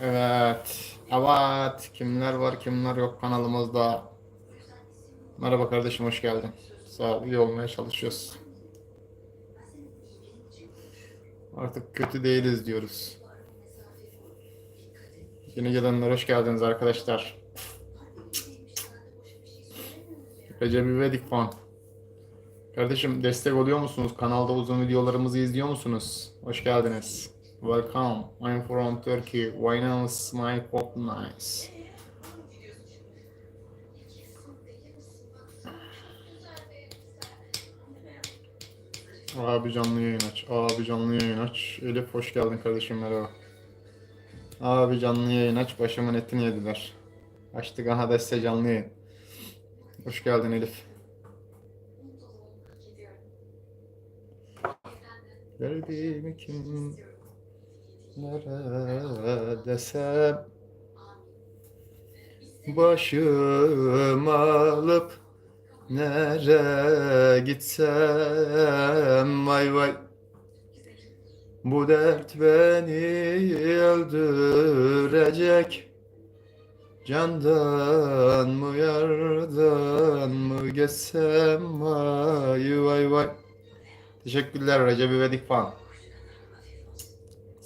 Evet. Evet. Kimler var kimler yok kanalımızda. Merhaba kardeşim hoş geldin. Sağ ol iyi olmaya çalışıyoruz. Artık kötü değiliz diyoruz. Yeni gelenler hoş geldiniz arkadaşlar. Recep İvedik fan. Kardeşim destek oluyor musunuz? Kanalda uzun videolarımızı izliyor musunuz? Hoş geldiniz. Welcome. I'm from Turkey. Why not my pop nice? Abi canlı yayın aç. Abi canlı yayın aç. Elif hoş geldin kardeşim merhaba. Abi canlı yayın aç. Başımın etini yediler. Açtık aha deste canlı yayın. Hoş geldin Elif. Verdiğimi kim Nerede desem Başım alıp Nere gitsem? Vay vay. Bu dert beni öldürecek. Candan mı yardan mı geçsem? Vay vay vay. Teşekkürler Recep İvedik fan.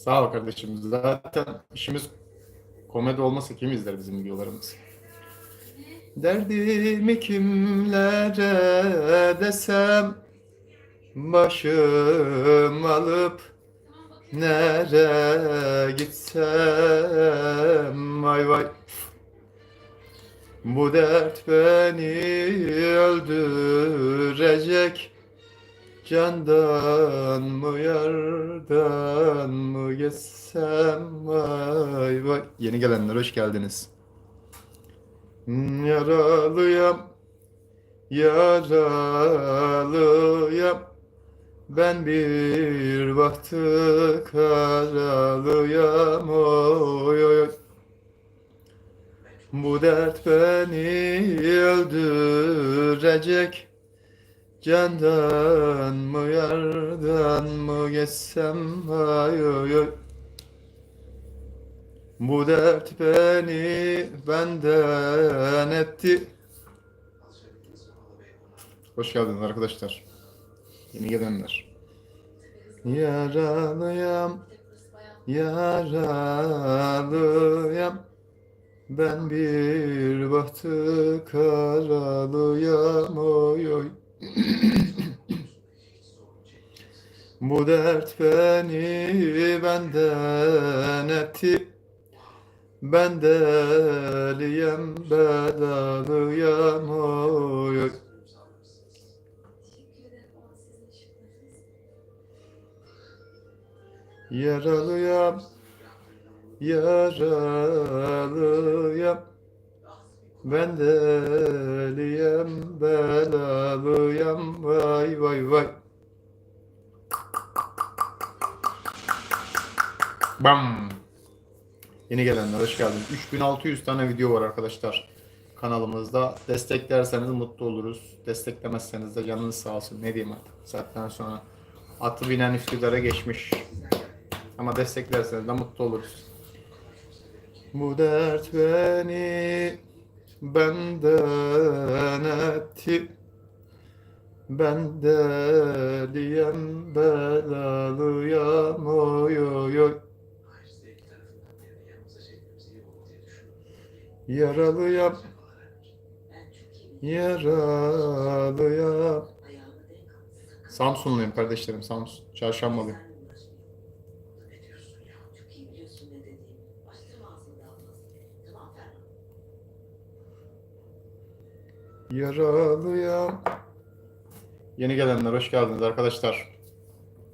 Sağ ol kardeşim. Zaten işimiz komedi olmasa kim izler bizim videolarımızı? Derdimi kimlere desem Başım alıp Nere gitsem Vay vay Bu dert beni öldürecek Candan mı yardan mı geçsem vay vay. Yeni gelenler hoş geldiniz. Yaralıyam, yaralıyam. Ben bir bahtı karalıyam oy oy oy. Bu dert beni öldürecek. Candan mı yardan mı geçsem vay oy oy. Bu dert beni benden etti. Hoş geldiniz arkadaşlar. Yeni gelenler. Yaralıyam, yaralıyam. Ben bir bahtı karalıyam oy oy. Bu dert beni benden etti. Ben deliyem belalıyam oy oy. Yaralıyam, yaralıyam. Ben deliyem belalıyam vay vay vay. Bam. Yeni gelenler hoş geldiniz. 3600 tane video var arkadaşlar kanalımızda. Desteklerseniz mutlu oluruz. Desteklemezseniz de canınız sağ olsun. Ne diyeyim artık. Zaten sonra atı binen iktidara geçmiş. Ama desteklerseniz de mutlu oluruz. Bu dert beni benden etti. Ben deliyem belalıyam oy oy oy. Yaralıyam, yaralıyam. Samsunluyum kardeşlerim, Samsun. Çarşambalıyım. Yaralıyam. Yeni gelenler hoş geldiniz arkadaşlar.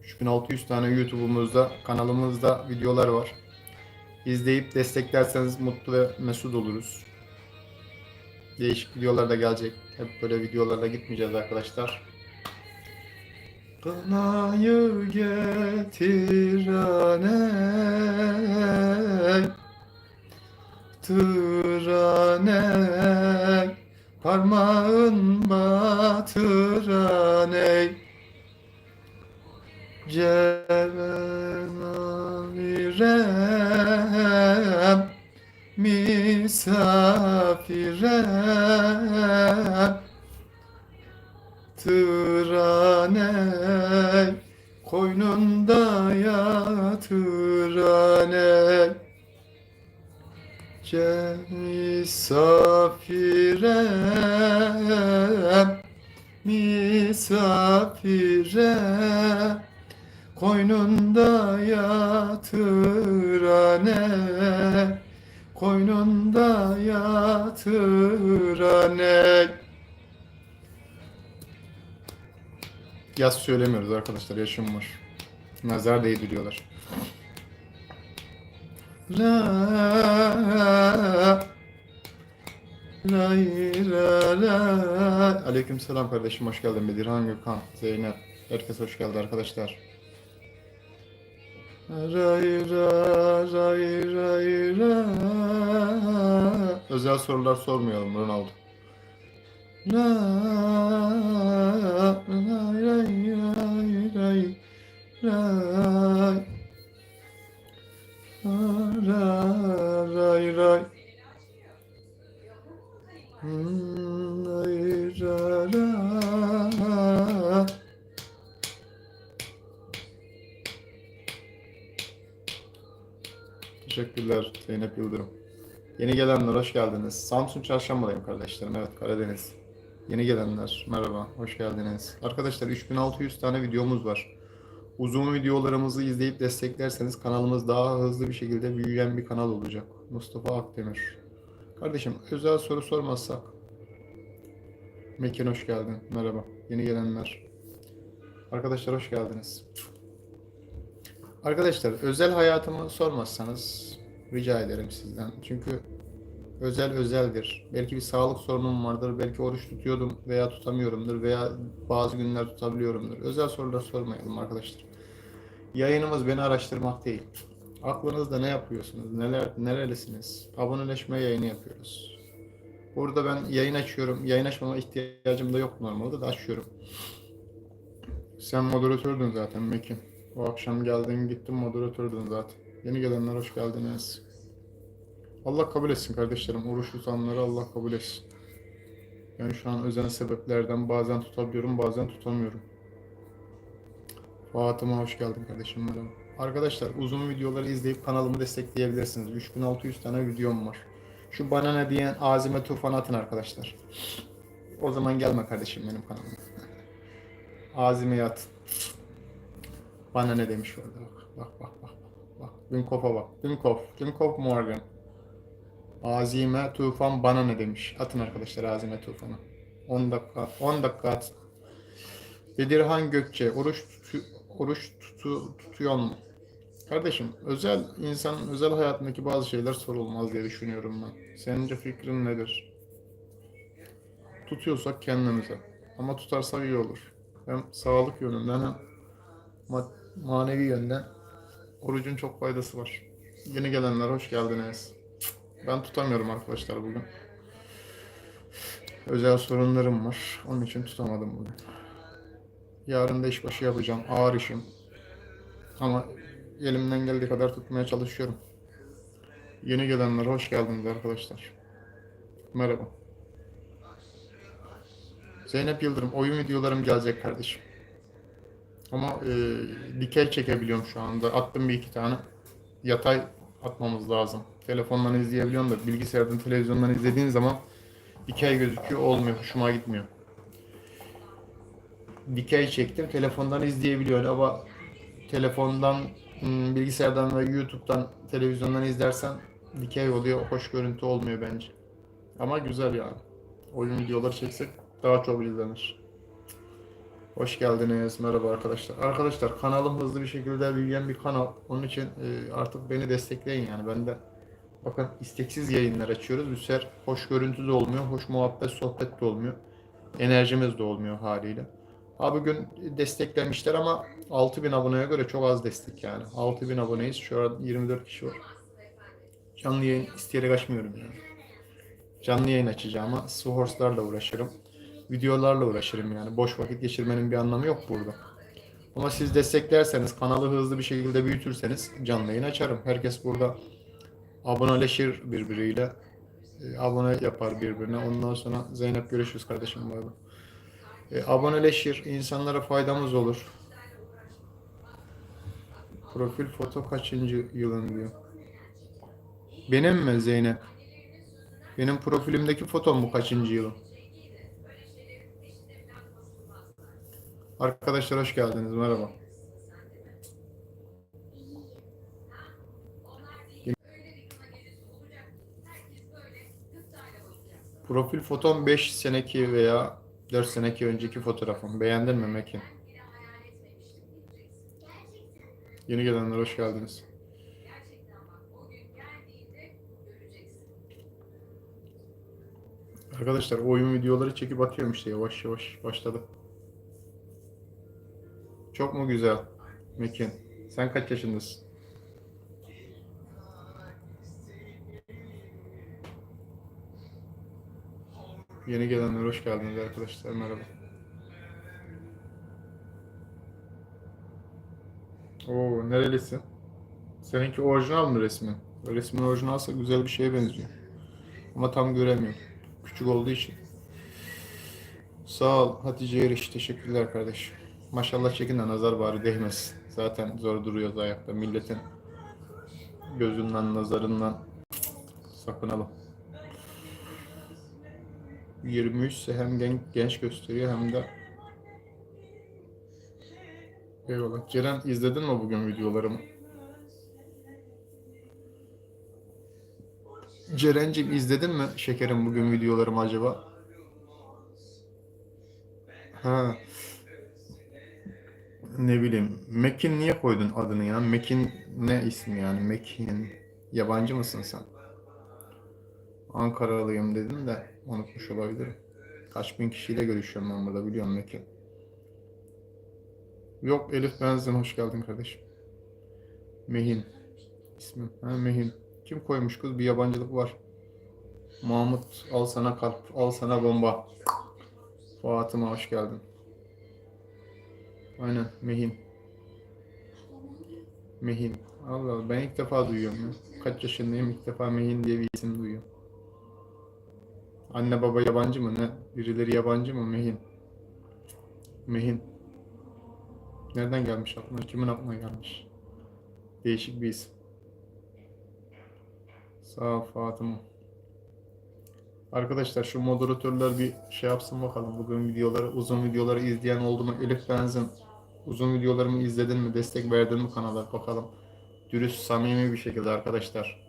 3600 tane YouTube'umuzda, kanalımızda videolar var. İzleyip desteklerseniz mutlu ve mesut oluruz. Değişik videolar da gelecek. Hep böyle videolarla gitmeyeceğiz arkadaşlar. Kınayı getir aney Parmağın batıraney Cevenalirem Yaz söylemiyoruz arkadaşlar yaşım var. Nazar değdiriyorlar. La Lay la la. Aleyküm selam kardeşim hoş geldin Bedirhan Gökhan, Zeynep. Herkes hoş geldi arkadaşlar. Ray ra ray ray ra. Özel sorular sormayalım Ronaldo. La ray ray ray ray. Ra ray ray. Hmm, ray ra ra. Teşekkürler Zeynep Yıldırım. Yeni gelenler hoş geldiniz. Samsun Çarşamba'dayım kardeşlerim. Evet Karadeniz. Yeni gelenler merhaba, hoş geldiniz. Arkadaşlar 3600 tane videomuz var. Uzun videolarımızı izleyip desteklerseniz kanalımız daha hızlı bir şekilde büyüyen bir kanal olacak. Mustafa Akdemir. Kardeşim özel soru sormazsak. Mekin hoş geldin. Merhaba. Yeni gelenler. Arkadaşlar hoş geldiniz. Arkadaşlar özel hayatımı sormazsanız rica ederim sizden. Çünkü özel özeldir. Belki bir sağlık sorunum vardır. Belki oruç tutuyordum veya tutamıyorumdur veya bazı günler tutabiliyorumdur. Özel sorular sormayalım arkadaşlar. Yayınımız beni araştırmak değil. Aklınızda ne yapıyorsunuz? Neler nerelisiniz? Aboneleşme yayını yapıyoruz. Burada ben yayın açıyorum. Yayın açmama ihtiyacım da yok normalde de açıyorum. Sen moderatördün zaten Mekin. O akşam geldin gittin moderatördün zaten. Yeni gelenler hoş geldiniz. Allah kabul etsin kardeşlerim. Oruç tutanları Allah kabul etsin. Yani şu an özel sebeplerden bazen tutabiliyorum bazen tutamıyorum. Fatıma hoş geldin kardeşim merhaba. Arkadaşlar uzun videoları izleyip kanalımı destekleyebilirsiniz. 3600 tane videom var. Şu bana ne diyen Azime Tufan atın arkadaşlar. O zaman gelme kardeşim benim kanalıma. Azime'yi at. Bana ne demiş orada bak. Bak bak bak. Bak. Dünkoff'a bak. Dünkoff. Dünkoff Morgan. Azime Tufan bana ne demiş. Atın arkadaşlar Azime Tufan'a. 10 dakika 10 dakika at. Bedirhan Gökçe oruç tutu, oruç tutu, tutuyor mu? Kardeşim özel insanın özel hayatındaki bazı şeyler sorulmaz diye düşünüyorum ben. Senince fikrin nedir? Tutuyorsak kendimize. Ama tutarsak iyi olur. Hem sağlık yönünden hem ma- manevi yönden orucun çok faydası var. Yeni gelenler hoş geldiniz. Ben tutamıyorum arkadaşlar bugün. Özel sorunlarım var. Onun için tutamadım bugün. Yarın da işbaşı yapacağım. Ağır işim. Ama elimden geldiği kadar tutmaya çalışıyorum. Yeni gelenler hoş geldiniz arkadaşlar. Merhaba. Zeynep Yıldırım oyun videolarım gelecek kardeşim. Ama e, dikey çekebiliyorum şu anda. Attım bir iki tane. Yatay atmamız lazım. Telefondan izleyebiliyorum da bilgisayardan televizyondan izlediğin zaman dikey gözüküyor olmuyor. Hoşuma gitmiyor. Dikey çektim. Telefondan izleyebiliyor ama telefondan hmm, bilgisayardan ve YouTube'dan televizyondan izlersen dikey oluyor. Hoş görüntü olmuyor bence. Ama güzel yani. Oyun videoları çeksek daha çok izlenir. Hoş geldiniz. Merhaba arkadaşlar. Arkadaşlar kanalım hızlı bir şekilde büyüyen bir kanal. Onun için e, artık beni destekleyin yani. Ben de bakın isteksiz yayınlar açıyoruz. Bu sefer hoş görüntü de olmuyor. Hoş muhabbet, sohbet de olmuyor. Enerjimiz de olmuyor haliyle. Ha bugün desteklemişler ama 6000 aboneye göre çok az destek yani. 6000 aboneyiz. Şu an 24 kişi var. Canlı yayın isteyerek açmıyorum yani. Canlı yayın açacağım ama Suhors'larla uğraşırım. Videolarla uğraşırım yani. Boş vakit geçirmenin bir anlamı yok burada. Ama siz desteklerseniz, kanalı hızlı bir şekilde büyütürseniz canlı yayın açarım. Herkes burada aboneleşir birbiriyle. E, abone yapar birbirine. Ondan sonra Zeynep görüşürüz kardeşim. Bay bay. E, aboneleşir, insanlara faydamız olur. Profil foto kaçıncı yılın diyor. Benim mi Zeynep? Benim profilimdeki fotom bu kaçıncı yılım? Arkadaşlar hoş geldiniz. Merhaba. Profil fotom 5 seneki veya 4 seneki önceki fotoğrafım. Beğendin mi Mekin? Yeni gelenler hoş geldiniz. Arkadaşlar oyun videoları çekip atıyorum işte yavaş yavaş başladı. Çok mu güzel Mekin? Sen kaç yaşındasın? Yeni gelenler hoş geldiniz arkadaşlar. Merhaba. Oo, nerelisin? Seninki orijinal mı resmin? Resmin orijinalsa güzel bir şeye benziyor. Ama tam göremiyorum. Küçük olduğu için. Sağ ol Hatice Eriş. Teşekkürler kardeşim. Maşallah çekin de nazar bari değmesin. Zaten zor duruyoruz ayakta. Milletin gözünden, nazarından sakınalım. 23 ise hem gen- genç gösteriyor hem de Eyvallah. Ceren izledin mi bugün videolarımı? Ceren'cim izledin mi şekerim bugün videolarımı acaba? Ha. Ne bileyim. Mekin niye koydun adını ya? Mekin ne ismi yani? Mekin. Yabancı mısın sen? Ankaralıyım dedim de unutmuş olabilirim. Kaç bin kişiyle görüşüyorum ben burada biliyorum Mekin. Yok Elif Benzin hoş geldin kardeşim. Mehin. İsmim. Ha Mehin. Kim koymuş kız? Bir yabancılık var. Mahmut al sana kalp, al sana bomba. Fatıma hoş geldin. Aynen Mehin. Mehin. Allah Allah ben ilk defa duyuyorum ya. Kaç yaşındayım ilk defa Mehin diye bir isim duyuyorum. Anne baba yabancı mı ne? Birileri yabancı mı Mehin? Mehin. Nereden gelmiş aklına? Kimin aklına gelmiş? Değişik bir isim. Sağ ol Fatıma. Arkadaşlar şu moderatörler bir şey yapsın bakalım. Bugün videoları, uzun videoları izleyen oldu mu? Elif Benzin. Uzun videolarımı izledin mi? Destek verdin mi kanala? Bakalım. Dürüst, samimi bir şekilde arkadaşlar.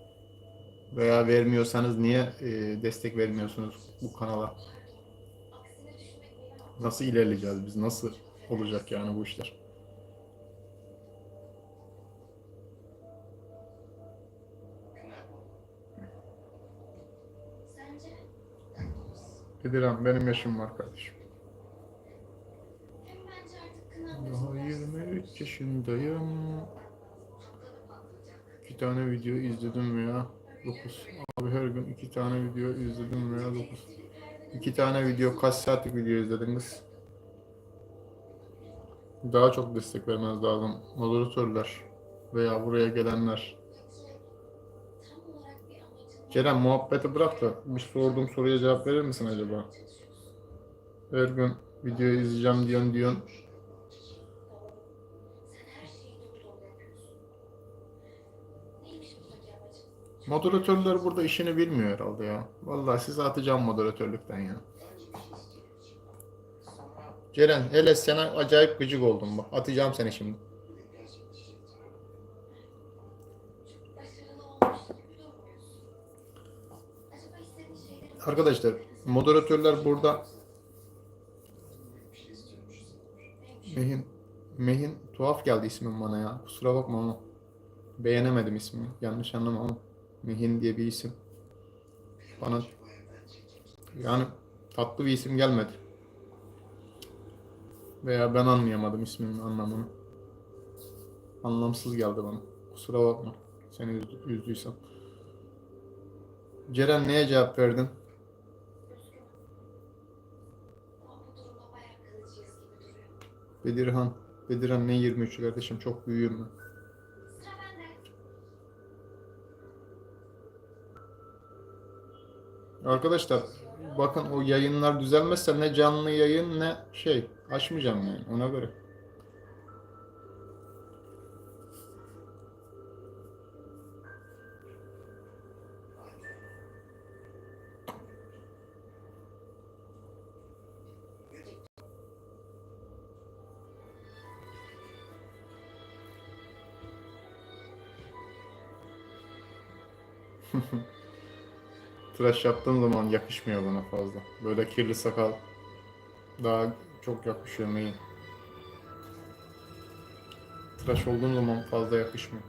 Veya vermiyorsanız niye e, destek vermiyorsunuz bu kanala? Nasıl ilerleyeceğiz biz? Nasıl olacak yani bu işler? Bedirhan benim yaşım var kardeşim. Daha 23 yaşındayım. İki tane video izledim veya 9. Abi her gün iki tane video izledim veya 9. İki tane video kaç saatlik video izlediniz? Daha çok destek vermeniz lazım. Moderatörler veya buraya gelenler. Kerem muhabbeti bırak da bir sorduğum soruya cevap verir misin acaba? Her gün video izleyeceğim diyorsun diyorsun. Moderatörler burada işini bilmiyor herhalde ya. Vallahi sizi atacağım moderatörlükten ya. Ceren, hele sana acayip gıcık oldum bak. Atacağım seni şimdi. Arkadaşlar, moderatörler burada Mehin Mehin tuhaf geldi ismim bana ya. Kusura bakma ama beğenemedim ismini. Yanlış anlama ama Mehin diye bir isim. Bana yani tatlı bir isim gelmedi. Veya ben anlayamadım ismimin anlamını. Anlamsız geldi bana. Kusura bakma. Seni üzdü- üzdüysem. Ceren neye cevap verdin? Bedirhan. Bedirhan ne 23 kardeşim çok büyüğüm ben. Arkadaşlar bakın o yayınlar düzelmezse ne canlı yayın ne şey açmayacağım yani ona göre. Tıraş yaptığım zaman yakışmıyor bana fazla. Böyle kirli sakal daha çok yakışıyor neyin. Tıraş olduğum zaman fazla yakışmıyor.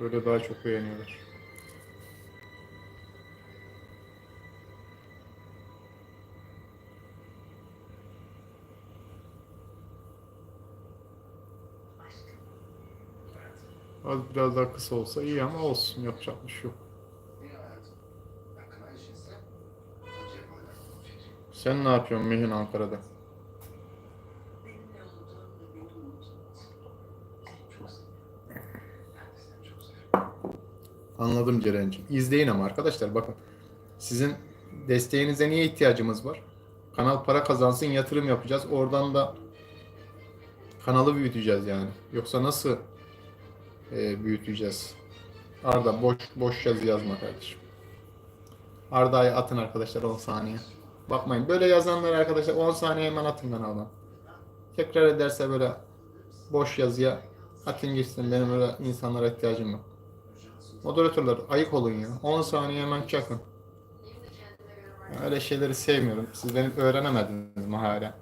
Böyle daha çok beğeniyorlar. Az biraz daha kısa olsa iyi ama olsun yapacak bir şey yok. Sen ne yapıyorsun Mehin Ankara'da? Anladım Ceren'ciğim. İzleyin ama arkadaşlar bakın. Sizin desteğinize niye ihtiyacımız var? Kanal para kazansın yatırım yapacağız. Oradan da kanalı büyüteceğiz yani. Yoksa nasıl e, büyüteceğiz? Arda boş boş yazı yazma kardeşim. Arda'yı atın arkadaşlar 10 saniye. Bakmayın böyle yazanlar arkadaşlar 10 saniye hemen atın kanaldan. Tekrar ederse böyle boş yazıya atın gitsin. Benim öyle insanlara ihtiyacım yok. Moderatörler ayık olun ya. 10 saniye hemen çakın. Öyle şeyleri sevmiyorum. Siz beni öğrenemediniz mi hala?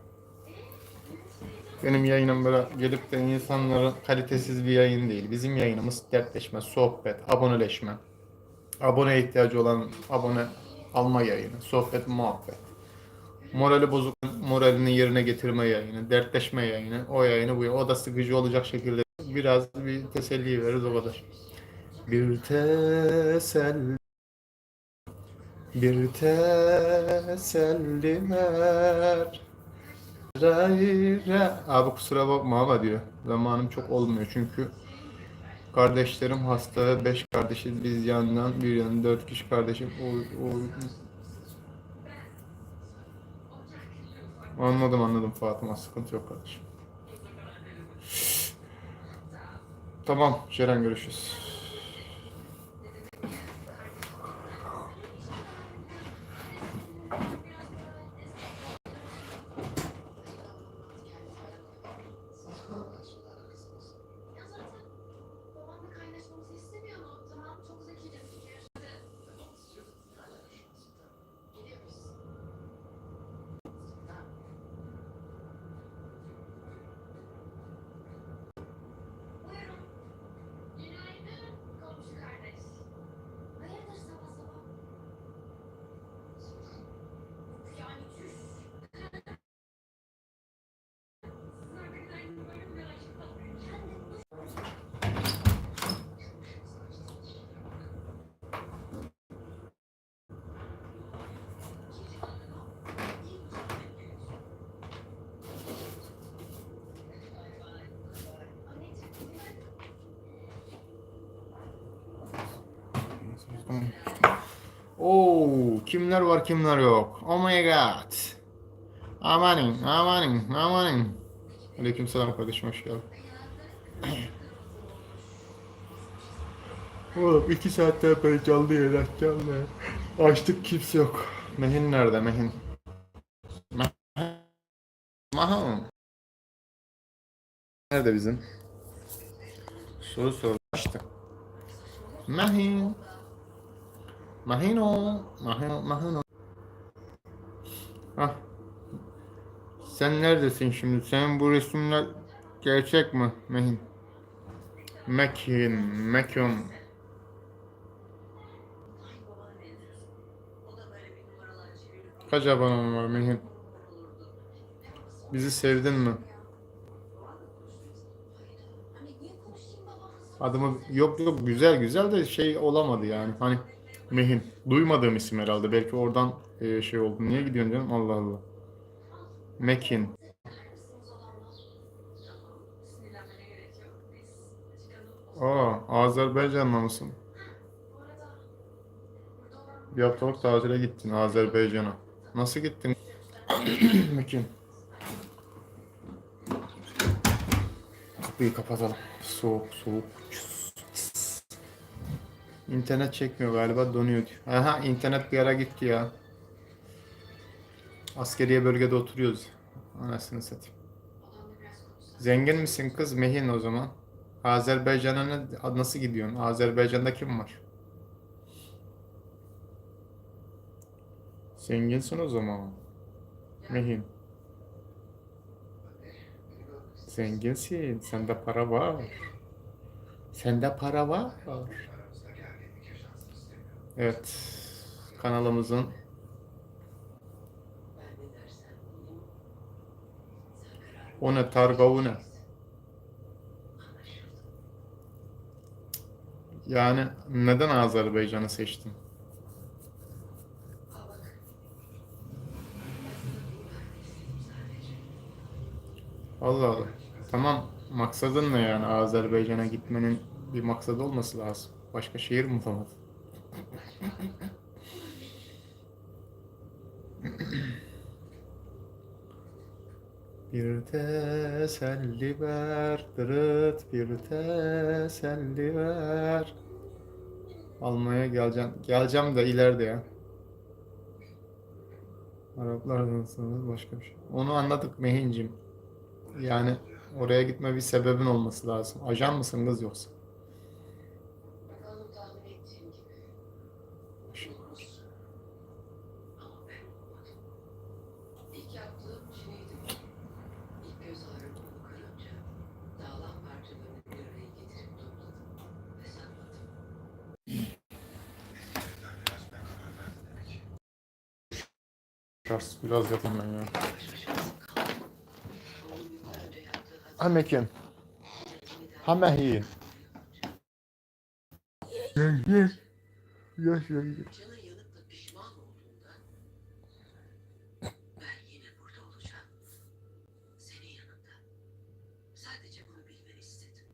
Benim yayınım böyle gelip de insanların kalitesiz bir yayın değil. Bizim yayınımız dertleşme, sohbet, aboneleşme. Abone ihtiyacı olan abone alma yayını, sohbet, muhabbet. Morali bozuk, moralini yerine getirme yayını, dertleşme yayını, o yayını bu O da sıkıcı olacak şekilde biraz bir teselli veririz o kadar. Bir teselli bir teselli ver. Rayre. Abi kusura bakma ama diyor. Zamanım çok olmuyor çünkü kardeşlerim hasta beş kardeşiz. Biz yandan bir yan dört kişi kardeşim. Oy, oy. Anladım anladım Fatıma sıkıntı yok kardeşim. Tamam Ceren görüşürüz. Oo, kimler var kimler yok. Oh my god. Amanin, amanin, amanin. Aleykümselam kardeşim hoş geldin. Oğlum iki saatten beri canlı yayın açacağım da. Açtık kimse yok. Mehin nerede Mehin? Meh- Mahon. Nerede bizim? Soru soru açtı. Mehin. Mahino. Mahino. Mahino. Hah. Sen neredesin şimdi? Senin bu resimler gerçek mi Mehin? Mekin, Mekin. Kaç abonen var Mehin? Bizi sevdin mi? Adımı yok yok güzel güzel de şey olamadı yani. Hani Mehin. Duymadığım isim herhalde. Belki oradan e, şey oldu. Niye gidiyorsun canım? Allah Allah. Mekin. Aa, Azerbaycanlı mısın? Bir haftalık tatile gittin Azerbaycan'a. Nasıl gittin? Mekin. Kapıyı kapatalım. Soğuk soğuk. İnternet çekmiyor galiba donuyor. Aha internet bir ara gitti ya. Askeriye bölgede oturuyoruz. Anasını satayım. Zengin misin kız? Mehin o zaman. Azerbaycan'a nasıl gidiyorsun? Azerbaycan'da kim var? Zenginsin o zaman. Mehin. Zenginsin. Sende para var. Sende para var. Evet. Kanalımızın o ne targavu ne? Yani neden Azerbaycan'ı seçtin? Allah Allah. Tamam. Maksadın ne yani Azerbaycan'a gitmenin bir maksadı olması lazım. Başka şehir mi bulamadın? Bir teselli ver, dırıt bir teselli ver. Almaya geleceğim. Geleceğim de ileride ya. Araplardan sonra başka bir şey. Onu anladık Mehincim. Yani oraya gitme bir sebebin olması lazım. Ajan mısın kız yoksa? Bakalım tahmin ettiğim gibi. Oluruz. Ama ben olmadım. İlk yaptığım şeydi. İlk göz ağrımı kırınca dağılan parçalarını bir araya getirip topladım ve sakladım. Biraz, biraz yapayım ben ya. Baş başa kaldım. Oğlum yıllar önce yaptığı hata. Ha Mekin. Ha Mehin. Gel gel. Gel gel gel. Canı yanıp da pişman olduğunda ben yine burada olacağım. Senin yanında. Sadece bunu bilmeni istedim.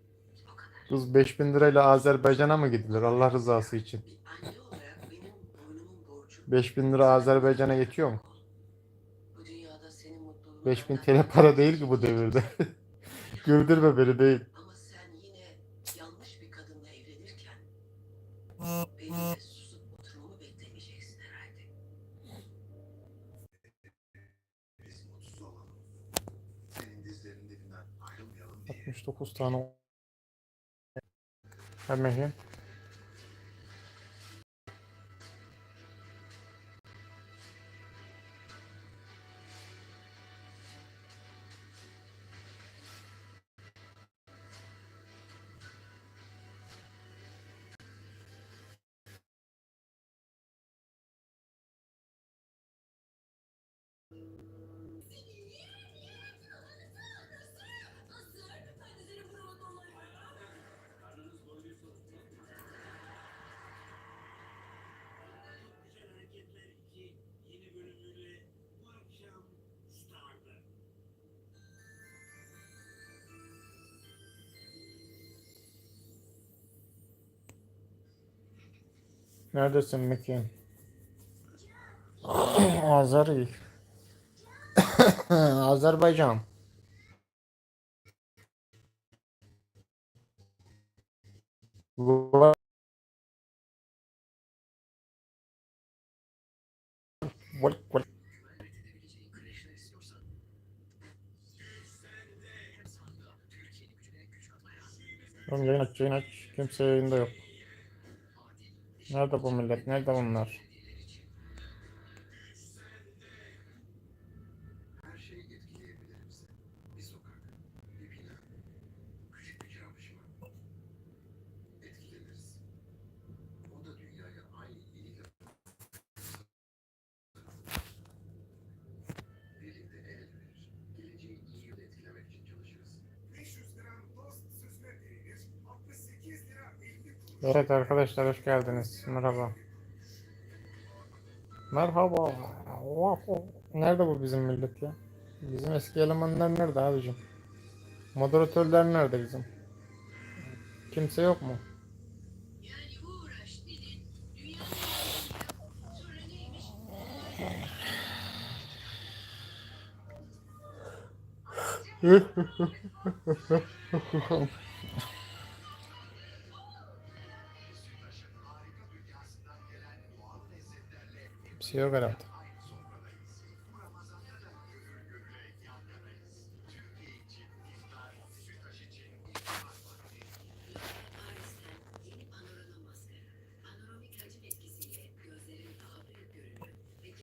O kadar. Kız 5000 lirayla Azerbaycan'a mı gidilir Allah rızası için? Bir anne olarak benim boynumun borcu. 5000 lira Azerbaycan'a yetiyor mu? Bu dünyada senin mutluluğunu 5000 benden TL para değil ki bu devirde. Güldürme beni değil. Ama sen yine yanlış bir kadınla evlenirken benim de susup oturmamı beklemeyeceksin herhalde. Biz mutsuz olalım. Senin dizlerinin dibinden ayrılmayalım diye. 69 tane. Ha Neredesin Mekin? Azeri. Azerbaycan. Oğlum yayın aç, yayın aç. Kimse yayında yok. Bu millet? Nerede bunlar? Evet arkadaşlar hoş geldiniz. Merhaba. Merhaba. Oh, oh. Nerede bu bizim millet ya? Bizim eski elemanlar nerede abicim? Moderatörler nerede bizim? Kimse yok mu? Yani Senhor, garoto.